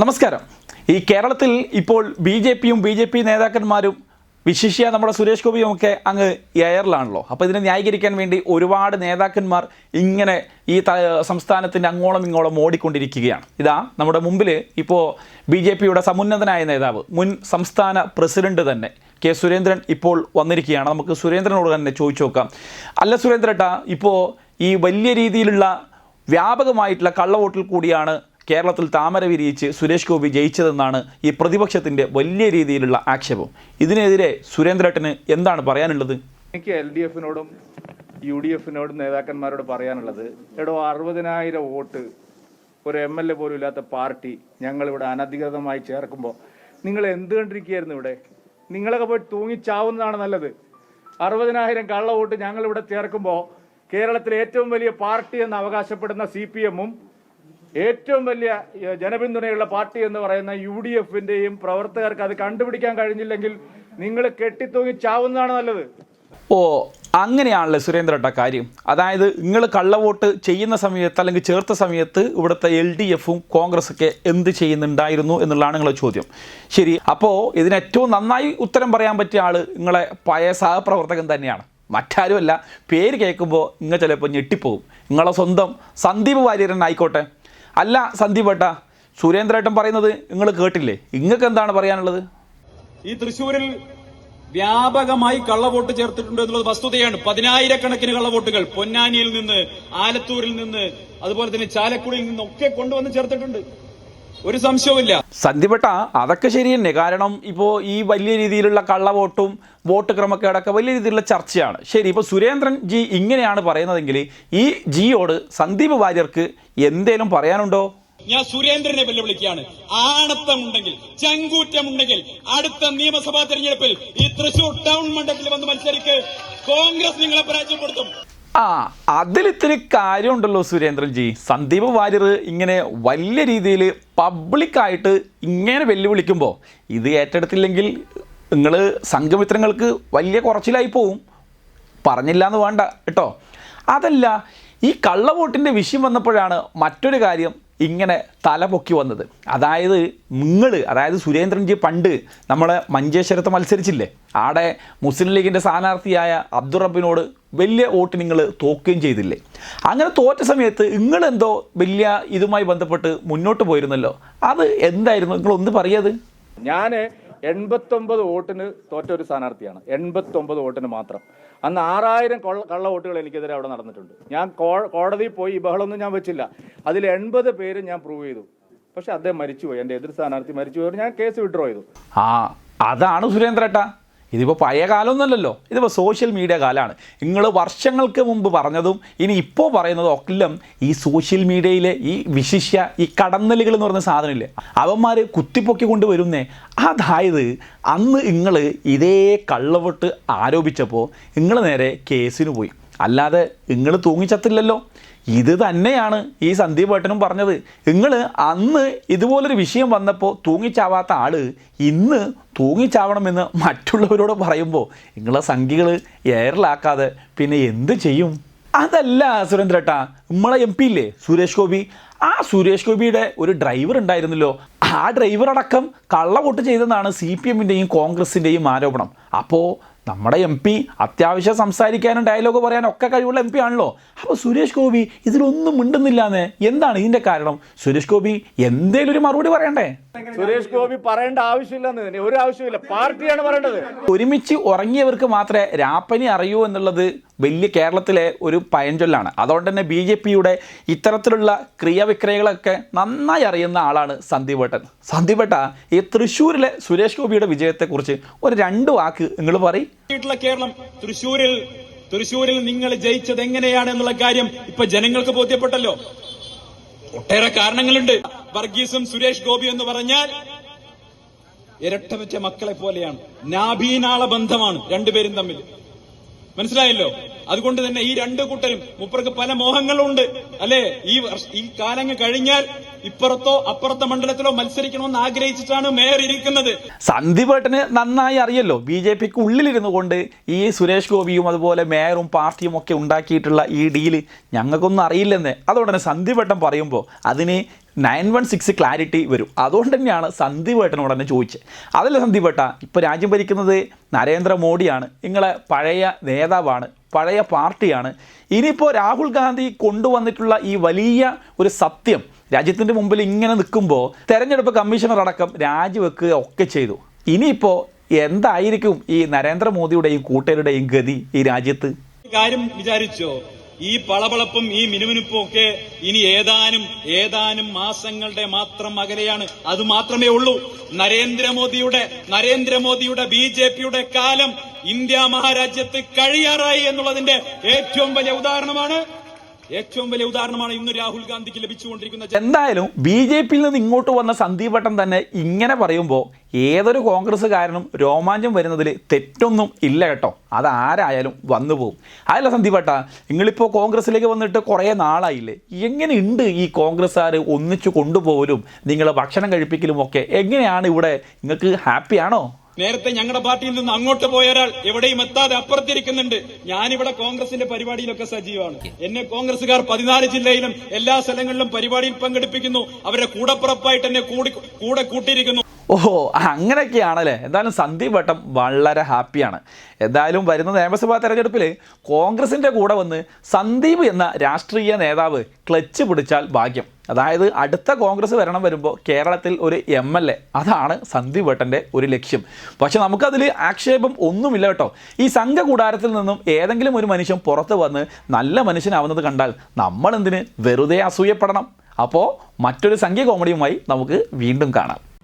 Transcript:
നമസ്കാരം. ഈ കേരളത്തിൽ ഇപ്പോൾ ബി ജെ പിയും ബി ജെ പി നേതാക്കന്മാരും വിശിഷ്യ നമ്മുടെ സുരേഷ് ഗോപിയും ഒക്കെ അങ്ങ് എയറിലാണല്ലോ. അപ്പോൾ ഇതിനെ ന്യായീകരിക്കാൻ വേണ്ടി ഒരുപാട് നേതാക്കന്മാർ ഇങ്ങനെ ഈ സംസ്ഥാനത്തിന്റെ അങ്ങോളം ഇങ്ങോളം ഓടിക്കൊണ്ടിരിക്കുകയാണ്. ഇതാ നമ്മുടെ മുമ്പിൽ ഇപ്പോൾ ബി ജെ പിയുടെ സമുന്നതനായ നേതാവ് മുൻ സംസ്ഥാന പ്രസിഡന്റ് തന്നെ കെ സുരേന്ദ്രൻ ഇപ്പോൾ വന്നിരിക്കുകയാണ്. നമുക്ക് സുരേന്ദ്രനോട് തന്നെ ചോദിച്ചു നോക്കാം. അല്ല സുരേന്ദ്രേട്ടാ ഇപ്പോൾ ഈ വലിയ രീതിയിലുള്ള വ്യാപകമായിട്ടുള്ള കള്ളവോട്ടിൽ കൂടിയാണ് കേരളത്തിൽ താമര വിരിയിച്ച് സുരേഷ് ഗോപി ജയിച്ചതെന്നാണ് ഈ പ്രതിപക്ഷത്തിന്റെ വലിയ രീതിയിലുള്ള ആക്ഷേപം. ഇതിനെതിരെ സുരേന്ദ്രേട്ടന് എന്താണ് പറയാനുള്ളത്? എനിക്ക് എൽ ഡി എഫിനോടും യു ഡി എഫിനോടും നേതാക്കന്മാരോട് പറയാനുള്ളത് എടോ അറുപതിനായിരം വോട്ട് ഒരു എം എൽ എ പോലും ഇല്ലാത്ത പാർട്ടി ഞങ്ങളിവിടെ അനധികൃതമായി ചേർക്കുമ്പോൾ നിങ്ങൾ എന്ത് കണ്ടിരിക്കുകയായിരുന്നു ഇവിടെ? നിങ്ങളൊക്കെ പോയി തൂങ്ങിച്ചാവുന്നതാണ് നല്ലത്. അറുപതിനായിരം കള്ള വോട്ട് ഞങ്ങളിവിടെ ചേർക്കുമ്പോൾ കേരളത്തിലെ ഏറ്റവും വലിയ പാർട്ടി എന്ന് അവകാശപ്പെടുന്ന സി പി എമ്മും ഏറ്റവും വലിയ ജനപിന്തുണയുള്ള പാർട്ടി എന്ന് പറയുന്ന യു ഡി എഫിന്റെയും പ്രവർത്തകർക്ക് അത് കണ്ടുപിടിക്കാൻ കഴിഞ്ഞില്ലെങ്കിൽ നിങ്ങൾ കെട്ടിത്തൂങ്ങി ചാവുന്നതാണ് നല്ലത്. ഓ അങ്ങനെയാണല്ലേ സുരേന്ദ്രേട്ട കാര്യം? അതായത് നിങ്ങൾ കള്ളവോട്ട് ചെയ്യുന്ന സമയത്ത് അല്ലെങ്കിൽ ചേർത്ത സമയത്ത് ഇവിടുത്തെ എൽ ഡി എഫും കോൺഗ്രസ്സൊക്കെ എന്ത് ചെയ്യുന്നുണ്ടായിരുന്നു എന്നുള്ളതാണ് നിങ്ങളെ ചോദ്യം. ശരി അപ്പോൾ ഇതിന് ഏറ്റവും നന്നായി ഉത്തരം പറയാൻ പറ്റിയ ആൾ നിങ്ങളെ പഴയ സഹപ്രവർത്തകൻ തന്നെയാണ്. മറ്റാരുമല്ല പേര് കേൾക്കുമ്പോൾ നിങ്ങൾ ചിലപ്പോൾ ഞെട്ടിപ്പോവും നിങ്ങളെ സ്വന്തം സന്ദീപ് വാര്യരൻ ആയിക്കോട്ടെ. അല്ല സന്ദീപ് ഏട്ടാ സുരേന്ദ്രേട്ടൻ പറയുന്നത് നിങ്ങൾ കേട്ടില്ലേ? നിങ്ങൾക്ക് എന്താണ് പറയാനുള്ളത്? ഈ തൃശ്ശൂരിൽ വ്യാപകമായി കള്ളവോട്ട് ചേർത്തിട്ടുണ്ട് എന്നുള്ളത് വസ്തുതയാണ്. പതിനായിരക്കണക്കിന് കള്ളവോട്ടുകൾ പൊന്നാനിയിൽ നിന്ന് ആലത്തൂരിൽ നിന്ന് അതുപോലെ തന്നെ ചാലക്കുടിയിൽ നിന്നൊക്കെ കൊണ്ടുവന്ന് ചേർത്തിട്ടുണ്ട്. ഒരു സംശയവുമില്ല. സന്ധിപ്പെട്ട അതൊക്കെ ശരി തന്നെ കാരണം ഇപ്പോൾ ഈ വലിയ രീതിയിലുള്ള കള്ളവോട്ടും വോട്ട് ക്രമക്കേടൊക്കെ വലിയ രീതിയിലുള്ള ചർച്ചയാണ്. ശരി ഇപ്പോൾ സുരേന്ദ്രൻ ജി ഇങ്ങനെയാണ് പറയുന്നതെങ്കിൽ ഈ ജിയോട് സന്ദീപ് വാര്യർക്ക് എന്തേലും പറയാനുണ്ടോ? ഞാൻ സുരേന്ദ്രനെ വെല്ലുവിളിക്കുകയാണ്. ആണത്തമുണ്ടെങ്കിൽ ചങ്കൂറ്റമുണ്ടെങ്കിൽ അടുത്ത നിയമസഭാ തെരഞ്ഞെടുപ്പിൽ ഈ തൃശൂർ ടൗൺ മണ്ഡലത്തിൽ വന്ന് മത്സരിക്ക് കോൺഗ്രസ് നിങ്ങളെ പരാജയപ്പെടുത്തും. ആ അതിലിത്തിരി കാര്യമുണ്ടല്ലോ സുരേന്ദ്രൻ ജി സന്ദീപ് വാര്യർ ഇങ്ങനെ വലിയ രീതിയിൽ പബ്ലിക്കായിട്ട് ഇങ്ങനെ വെല്ലുവിളിക്കുമ്പോൾ ഇത് ഏറ്റെടുത്തില്ലെങ്കിൽ നിങ്ങൾ സംഘമിത്രങ്ങൾക്ക് വലിയ കുറച്ചിലായി പോവും. പറഞ്ഞില്ല എന്ന് വേണ്ട കേട്ടോ. അതല്ല ഈ കള്ളവോട്ടിന്റെ വിഷയം വന്നപ്പോഴാണ് മറ്റൊരു കാര്യം ഇങ്ങനെ തല പൊക്കി വന്നത്. അതായത് നിങ്ങൾ അതായത് സുരേന്ദ്രൻജി പണ്ട് നമ്മൾ മഞ്ചേശ്വരത്ത് മത്സരിച്ചില്ലേ? ആടെ മുസ്ലിം ലീഗിന്റെ സ്ഥാനാർത്ഥിയായ അബ്ദുറബിനോട് വലിയ വോട്ട് നിങ്ങൾ തോക്കുകയും ചെയ്തില്ലേ? അങ്ങനെ തോറ്റ സമയത്ത് നിങ്ങളെന്തോ വലിയ ഇതുമായി ബന്ധപ്പെട്ട് മുന്നോട്ട് പോയിരുന്നല്ലോ. അത് എന്തായിരുന്നു? നിങ്ങൾ ഒന്ന് പറയത് ഞാൻ എൺപത്തൊമ്പത് വോട്ടിന് തോറ്റ ഒരു സ്ഥാനാർത്ഥിയാണ്. എൺപത്തൊമ്പത് വോട്ടിന് മാത്രം. അന്ന് ആറായിരം കൊള്ള വോട്ടുകൾ എനിക്കെതിരെ അവിടെ നടന്നിട്ടുണ്ട്. ഞാൻ കോടതിയിൽ പോയി ഈ ബഹളമൊന്നും ഞാൻ വെച്ചില്ല. അതിൽ എൺപത് പേര് ഞാൻ പ്രൂവ് ചെയ്തു. പക്ഷെ അദ്ദേഹം മരിച്ചുപോയി. എന്റെ എതിർ സ്ഥാനാർത്ഥി മരിച്ചുപോയി. ഞാൻ കേസ് വിഡ്രോ ചെയ്തു. ആ അതാണ് സുരേന്ദ്രേട്ടാ. ഇതിപ്പോൾ പഴയ കാലമൊന്നുമല്ലല്ലോ. ഇതിപ്പോൾ സോഷ്യൽ മീഡിയ കാലമാണ് നിങ്ങൾ വർഷങ്ങൾക്ക് മുമ്പ് പറഞ്ഞതും ഇനി ഇപ്പോൾ പറയുന്നതും ഒക്കെ ഈ സോഷ്യൽ മീഡിയയിലെ ഈ വിശിഷ്യ ഈ കടന്നലുകൾ എന്ന് പറയുന്ന സാധനമില്ലേ? അവന്മാർ കുത്തിപ്പൊക്കി കൊണ്ടുവരുന്നേ. അതായത് അന്ന് നിങ്ങൾ ഇതേ കള്ളവട്ട് ആരോപിച്ചപ്പോൾ നിങ്ങൾ നേരെ കേസിന് പോയി. അല്ലാതെ നിങ്ങൾ തൂങ്ങിച്ചത്തില്ലല്ലോ. ഇത് തന്നെയാണ് ഈ സന്ദീപ് ഏട്ടനും പറഞ്ഞത്. നിങ്ങൾ അന്ന് ഇതുപോലൊരു വിഷയം വന്നപ്പോൾ തൂങ്ങിച്ചാവാത്ത ആൾ ഇന്ന് തൂങ്ങിച്ചാവണമെന്ന് മറ്റുള്ളവരോട് പറയുമ്പോൾ നിങ്ങളെ സംഖ്യകൾ എയറിലാക്കാതെ പിന്നെ എന്ത് ചെയ്യും? അതല്ല സുരേന്ദ്രേട്ടാ നമ്മളെ എം പി ഇല്ലേ സുരേഷ് ഗോപി. ആ സുരേഷ് ഗോപിയുടെ ഒരു ഡ്രൈവർ ഉണ്ടായിരുന്നല്ലോ. ആ ഡ്രൈവർ അടക്കം കള്ളവോട്ട് ചെയ്തെന്നാണ് സി പി എമ്മിന്റെയും കോൺഗ്രസിന്റെയും ആരോപണം. അപ്പോൾ നമ്മുടെ എം പി അത്യാവശ്യം സംസാരിക്കാനും ഡയലോഗ് പറയാനും ഒക്കെ കഴിവുള്ള എം പി ആണല്ലോ. അപ്പോൾ സുരേഷ് ഗോപി ഇതിലൊന്നും മിണ്ടുന്നില്ലാന്ന്? എന്താണ് ഇതിന്റെ കാരണം? സുരേഷ് ഗോപി എന്തേലും ഒരു മറുപടി പറയണ്ടേ? സുരേഷ് ഗോപി പറയേണ്ട ആവശ്യമില്ലെന്ന് ഒരു ആവശ്യമില്ല പാർട്ടിയാണ് പറയേണ്ടത്. ഒരുമിച്ച് ഉറങ്ങിയവർക്ക് മാത്രമേ രാപ്പനി അറിയൂ എന്നുള്ളത് വലിയ കേരളത്തിലെ ഒരു പയഞ്ചൊല്ലാണ് അതുകൊണ്ട് തന്നെ ബി ജെ പിയുടെ ഇത്തരത്തിലുള്ള ക്രിയാവിക്രയകളൊക്കെ നന്നായി അറിയുന്ന ആളാണ് സന്ദീപ് ഭട്ടൻ സന്ദീപ് ഭട്ട ഈ തൃശ്ശൂരിലെ സുരേഷ് ഗോപിയുടെ വിജയത്തെക്കുറിച്ച് ഒരു രണ്ട് വാക്ക് നിങ്ങൾ പറയും. കേരളം തൃശ്ശൂരിൽ തൃശ്ശൂരിൽ നിങ്ങൾ ജയിച്ചത് എങ്ങനെയാണ് എന്നുള്ള കാര്യം ഇപ്പൊ ജനങ്ങൾക്ക് ബോധ്യപ്പെട്ടല്ലോ. ഒട്ടേറെ കാരണങ്ങളുണ്ട്. വർഗീസും സുരേഷ് ഗോപി എന്ന് പറഞ്ഞാൽ ഇരട്ട വെച്ച മക്കളെ പോലെയാണ്. നാഭീനാള ബന്ധമാണ് രണ്ടുപേരും തമ്മിൽ. മനസ്സിലായല്ലോ? അതുകൊണ്ട് തന്നെ ഈ രണ്ട് കൂട്ടരും മുപ്പർക്ക് പല മോഹങ്ങളുണ്ട്. അല്ലെ? ഈ ഈ കാലങ്ങൾ കഴിഞ്ഞാൽ ഇപ്പുറത്തോ അപ്പുറത്തെ മണ്ഡലത്തിലോ മത്സരിക്കണമെന്ന് ആഗ്രഹിച്ചിട്ടാണ് മേയർ ഇരിക്കുന്നത്. സന്ദീപേട്ടന് നന്നായി അറിയല്ലോ. ബി ജെ പിക്ക് ഉള്ളിലിരുന്നു കൊണ്ട് ഈ സുരേഷ് ഗോപിയും അതുപോലെ മേയറും പാർട്ടിയും ഒക്കെ ഉണ്ടാക്കിയിട്ടുള്ള ഈ ഡീൽ ഞങ്ങൾക്കൊന്നും അറിയില്ലെന്ന്. അതുകൊണ്ട് തന്നെ സന്ദീപേട്ടൻ പറയുമ്പോൾ അതിന് നയൻ വൺ സിക്സ് ക്ലാരിറ്റി വരും. അതുകൊണ്ട് തന്നെയാണ് സന്ദീപ് ഏട്ടനോട് തന്നെ ചോദിച്ചത്. അതല്ല സന്ദീപ് ഏട്ട ഇപ്പോൾ രാജ്യം ഭരിക്കുന്നത് നരേന്ദ്രമോദിയാണ്. നിങ്ങളെ പഴയ നേതാവാണ് പഴയ പാർട്ടിയാണ്. ഇനിയിപ്പോൾ രാഹുൽ ഗാന്ധി കൊണ്ടുവന്നിട്ടുള്ള ഈ വലിയ ഒരു സത്യം രാജ്യത്തിന്റെ മുമ്പിൽ ഇങ്ങനെ നിൽക്കുമ്പോൾ തെരഞ്ഞെടുപ്പ് കമ്മീഷണർ അടക്കം രാജിവെക്കുക ഒക്കെ ചെയ്തു. ഇനിയിപ്പോൾ എന്തായിരിക്കും ഈ നരേന്ദ്രമോദിയുടെയും കൂട്ടരുടെയും ഗതി ഈ രാജ്യത്ത്? കാര്യം വിചാരിച്ചോ ഈ പളപളപ്പും ഈ മിനുമിനുപ്പും ഒക്കെ ഇനി ഏതാനും ഏതാനും മാസങ്ങളുടെ മാത്രം അകലെയാണ്. അത് മാത്രമേ ഉള്ളൂ. നരേന്ദ്രമോദിയുടെ നരേന്ദ്രമോദിയുടെ ബി ജെ പിയുടെ കാലം ഇന്ത്യ മഹാരാജ്യത്ത് കഴിയാറായി എന്നുള്ളതിന്റെ ഏറ്റവും വലിയ ഉദാഹരണമാണ് ഏറ്റവും വലിയ ഉദാഹരണമാണ് ഇന്ന് രാഹുൽ ഗാന്ധിക്ക് ലഭിച്ചുകൊണ്ടിരിക്കുന്ന എന്തായാലും ബി ജെ പിയിൽ നിന്ന് ഇങ്ങോട്ട് വന്ന സന്ദീപ് ഭട്ടൻ തന്നെ ഇങ്ങനെ പറയുമ്പോൾ ഏതൊരു കോൺഗ്രസ്സുകാരനും രോമാഞ്ചം വരുന്നതിൽ തെറ്റൊന്നും ഇല്ല കേട്ടോ. അത് ആരായാലും വന്നു പോകും അതല്ല സന്ദീപ് ഭട്ട നിങ്ങളിപ്പോൾ കോൺഗ്രസ്സിലേക്ക് വന്നിട്ട് കുറേ നാളായില്ലേ? എങ്ങനെയുണ്ട് ഈ കോൺഗ്രസ്സുകാർ ഒന്നിച്ചു കൊണ്ടുപോകലും നിങ്ങൾ ഭക്ഷണം കഴിപ്പിക്കലും ഒക്കെ? എങ്ങനെയാണ് ഇവിടെ നിങ്ങൾക്ക് ഹാപ്പിയാണോ? നേരത്തെ ഞങ്ങളുടെ പാർട്ടിയിൽ നിന്ന് അങ്ങോട്ട് പോയ ഒരാൾ എവിടെയും എത്താതെ അപ്പുറത്തിരിക്കുന്നുണ്ട്. ഞാനിവിടെ കോൺഗ്രസിന്റെ പരിപാടിയിലൊക്കെ സജീവമാണ് എന്നെ കോൺഗ്രസുകാർ പതിനാല് ജില്ലയിലും എല്ലാ സ്ഥലങ്ങളിലും പരിപാടിയിൽ പങ്കെടുപ്പിക്കുന്നു. അവരുടെ കൂടപ്പുറപ്പായിട്ട് എന്നെ കൂടി കൂടെ കൂട്ടിയിരിക്കുന്നു. ഓഹോ അങ്ങനെയൊക്കെയാണല്ലേ? എന്തായാലും സന്ദീപ് വട്ടം വളരെ ഹാപ്പിയാണ്. എന്തായാലും വരുന്ന നിയമസഭാ തെരഞ്ഞെടുപ്പിൽ കോൺഗ്രസിന്റെ കൂടെ വന്ന് സന്ദീപ് എന്ന രാഷ്ട്രീയ നേതാവ് ക്ലച്ച് പിടിച്ചാൽ ഭാഗ്യം. അതായത് അടുത്ത കോൺഗ്രസ് വരണം വരുമ്പോൾ കേരളത്തിൽ ഒരു എം എൽ എ. അതാണ് സന്ദീപ് ഭട്ടന്റെ ഒരു ലക്ഷ്യം. പക്ഷെ നമുക്കതിൽ ആക്ഷേപം ഒന്നുമില്ല കേട്ടോ. ഈ സംഘകൂടാരത്തിൽ നിന്നും ഏതെങ്കിലും ഒരു മനുഷ്യൻ പുറത്ത് വന്ന് നല്ല മനുഷ്യനാവുന്നത് കണ്ടാൽ നമ്മളെന്തിന്? വെറുതെ അസൂയപ്പെടണം. അപ്പോൾ മറ്റൊരു സംഖ്യ കോമഡിയുമായി നമുക്ക് വീണ്ടും കാണാം.